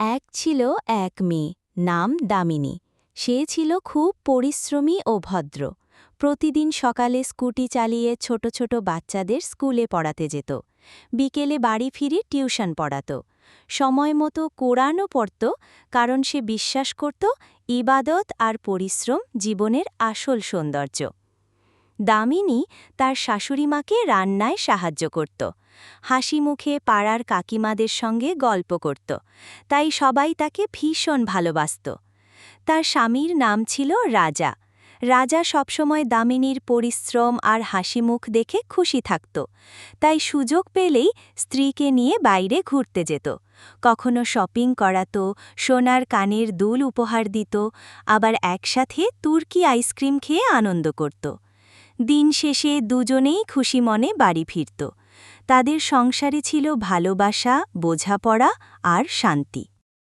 এক ছিল এক মেয়ে, নাম দামিনী। সে ছিল খুব পরিশ্রমী ও ভদ্র। প্রতিদিন সকালে স্কুটি চালিয়ে ছোট ছোট বাচ্চাদের স্কুলে পড়াতে যেত। বিকেলে বাড়ি ফিরে টিউশন পড়াত। সময় মতো কোরআনও পড়ত, কারণ সে বিশ্বাস করত, ইবাদত আর পরিশ্রম জীবনের আসল সৌন্দর্য। দামিনী তার শাশুড়িমাকে রান্নায় সাহায্য করত। হাসি মুখে পাড়ার কাকিমাদের সঙ্গে গল্প করত। তাই সবাই তাকে ভীষণ ভালোবাসত। তার স্বামীর নাম ছিল রাজা। রাজা সবসময় দামিনীর পরিশ্রম আর হাসি মুখ দেখে খুশি থাকত। তাই সুযোগ পেলেই স্ত্রীকে নিয়ে বাইরে ঘুরতে যেত। কখনো শপিং করাত, সোনার কানের দুল উপহার দিত, আবার একসাথে তুর্কি আইসক্রিম খেয়ে আনন্দ করত। দিন শেষে দুজনেই খুশি মনে বাড়ি ফিরত। তাদের সংসারে ছিল ভালোবাসা বোঝাপড়া আর শান্তি।